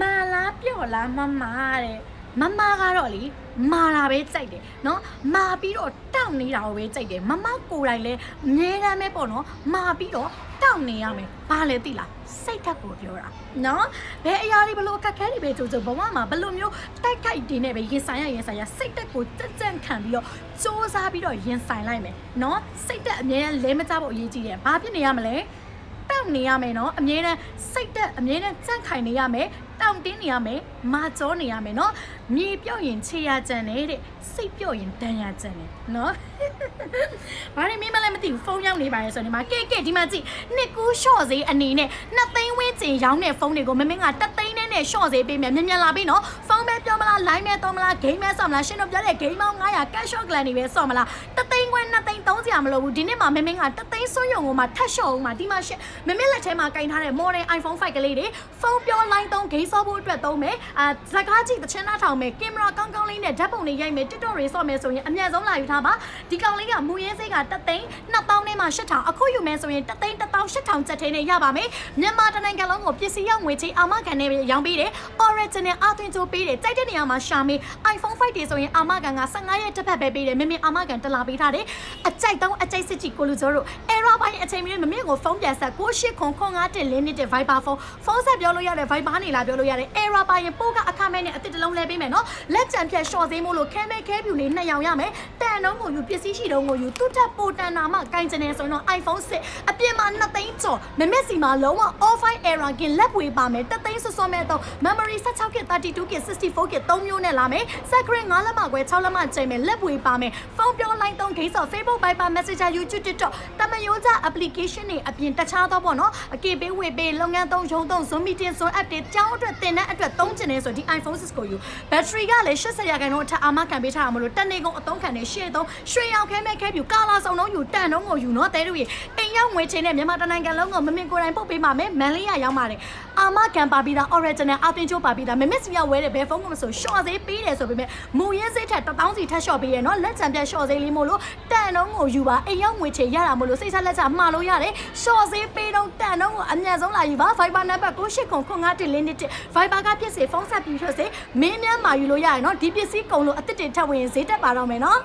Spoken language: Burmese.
မာလားပြော့လားမမတဲ့မမကတော့လေမာတာပဲကြိုက်တယ်နော်မာပြီးတော့တောက်နေတာကိုပဲကြိုက်တယ်မမကိုယ်တိုင်လည်းအမြဲတမ်းပဲပေါ့နော်မာပြီးတော့တောက်နေရမယ်ဘာလဲသိလားစိတ်ဓာတ်ကိုပြောတာနော်ဘယ်အရာတွေဘလို့အခက်အခဲတွေပဲကြုံကြုံဘဝမှာဘလို့မျိုးတိုက်ခိုက်တင်နေပဲရင်ဆိုင်ရရင်ဆိုင်ရစိတ်ဓာတ်ကိုကြက်ကြက်ခံပြီးတော့စူးစမ်းပြီးတော့ရင်ဆိုင်လိုက်မယ်နော်စိတ်ဓာတ်အမြဲတမ်းလဲမကြဖို့အရေးကြီးတယ်ဘာဖြစ်နေရမလဲတောက်နေရမယ်နော်အမြဲတမ်းစိတ်ဓာတ်အမြဲတမ်းကြန့်ခိုင်နေရမယ် တောင့်တင်းနေရမယ်မာကြောနေရမယ်နော်မြေပြော့ရင်ခြေရကြံနေတဲ့စိတ်ပြော့ရင်တန်ရကြံနေနော်ဘာလဲမင်းမလည်းမသိဘူးဖုန်းရောက်နေပါရဲ့ဆိုနေမှာကဲကဲဒီမှာကြည့်နှစ်ကူးရှော့ဈေးအနေနဲ့နှစ်သိန်းဝန်းကျင်ရောင်းတဲ့ဖုန်းတွေကိုမမင်းကတစ်သိန်းနဲ့နဲ့ရှော့ဈေးပေးမယ်မြန်မြန်လာပြီနော်ဖုန်းပဲပြောမလား line ပဲတော့မလား game ပဲဆော့မလားရှင်တို့ပြောတဲ့ game ပေါင်း900 cash shot ကလန်တွေပဲဆော့မလားတစ်သိန်းခွဲနှစ်သိန်းသုံးစရာမလိုဘူးဒီနေ့မှာမမင်းကတစ်သိန်းစွန့်ရုံကိုမှထပ်ရှော့အောင်မှာဒီမှာရှင်မမင်းလက်ထဲမှာကင်ထားတဲ့ model iPhone 5ကလေးတွေဖုန်းပြော line သုံး game ဆော့ဖို့အတွက်သုံးမယ်အာဇကားကြည့်တချင်နှာထောင်မယ်ကင်မရာကောင်းကောင်းလေးနဲ့ဓာတ်ပုံတွေရိုက်မယ် TikTok တွေဆော့မယ်ဆိုရင်အများဆုံးလာယူထားပါဒီကောင်လေးကမူရင်းစိတ်ကတသိန်း2000နဲ့မှ8000အခုယူမယ်ဆိုရင်တသိန်း18000ချက်ထင်းနဲ့ရပါမယ်မြန်မာတနိုင်ငံလုံးကိုပစ္စည်းရောက်ငွေချေအာမခံနဲ့ရောင်းပေးတယ် original အသွင်ချိုးပေးတယ်ကြိုက်တဲ့နေရာမှာရှာမေး iPhone 5တွေဆိုရင်အာမခံက15ရက်တစ်ဖက်ပဲပေးတယ်မင်းမင်းအာမခံတလာပေးထားတယ်အကြိုက်တော့အကြိုက်စစ်ကြည့်ကိုလူချိုးတို့ error ပိုင်းအချိန်မီမင်းကိုဖုန်းပြန်ဆက်68ခွန်ခွန်5တင်လင်းနေတဲ့ Viber ဖုန်းဖုန်းဆက်ပြောလို့ရတယ် Viber နေလာပြောလို့ရတယ် error ပိုင်းရင်ပို့ကအခမဲ့နဲ့အတစ်တလုံးလဲပေးမယ်နော်လက်ကြံဖြတ် short သေးမို့လို့ခဲမဲခဲပြူလေးနှစ်ယောင်ရမယ်တ န်တော့ကိုယူပစ္စည်းရှိတော့ကိုယူသူ့တက်ပိုတန်နာမှကင်ချင်နေဆိုရင်တော့ iPhone 6အပြင်မှာ2သိန်းကျော်မမက်စီမှာလုံးဝ offline error ကင်လက်ဝေပါမယ်တသိန်းစွစွမဲ့တော့ memory 16 GB 32 GB 64 GB 3မျိုးနဲ့လာမယ် screen 9လက်မခွဲ6လက်မချိန်မယ်လက်ဝေပါမယ်ဖုန်းပြော line 3 gate ဆော့ Facebook Viber Messenger YouTube TikTok တမယိုးကြ application တွေအပြင်တခြားတော့ပေါ့နော်အကေပေးဝေပေးလုပ်ငန်းသုံးရုံးသုံး Zoom meeting Zoom app တွေကြောင်းအတွက်တင်တဲ့အတွက်သုံးချင်နေဆိုဒီ iPhone 6ကိုယူ battery ကလည်း80ရာခိုင်နှုန်းအထက်အာမခံပေးထားတာမလို့တနေ့ကုန်အသုံးခံနေရှေ့သုံးရွှေရောင်ခဲမဲ့ခဲပြူကာလာဆောင်တော့ယူတန်တော့ကိုယူနော်တဲတို့ရေအိမ်ရောက်ငွေချင်းနဲ့မြန်မာတနိုင်ငံလုံးကိုမမင်ကိုယ်တိုင်ပုတ်ပေးပါမယ်မန်လေးရရောက်ပါတယ်အာမခံပါပြီးသား original အသွင်ချိုးပါပြီးသားမမစ်စီရဝဲတဲ့ဘယ်ဖုန်းကမဆို short ဈေးပေးတယ်ဆိုပေမဲ့မူရင်းဈေးထက်1000စီထပ် short ပေးရနော်လက်ချံပြတ် short ဈေးလေးမို့လို့တန်တော့ကိုယူပါအိမ်ရောက်ငွေချင်းရတာမို့လို့စိတ်ချလက်ချမှားလို့ရတယ် short ဈေးပေးတော့တန်တော့ကိုအမြန်ဆုံးလာယူပါ Viber number 9809 1 Viber ကဖြစ်စေဖုန်းဆက်ပြီးဖြစ်စေမင်းများမှာယူလို့ရရနော်ဒီပစ္စည်းကုန်လို့အစ်စ်တွေထပ်ဝင်ဈေးတက်ပါတော့မယ်နော်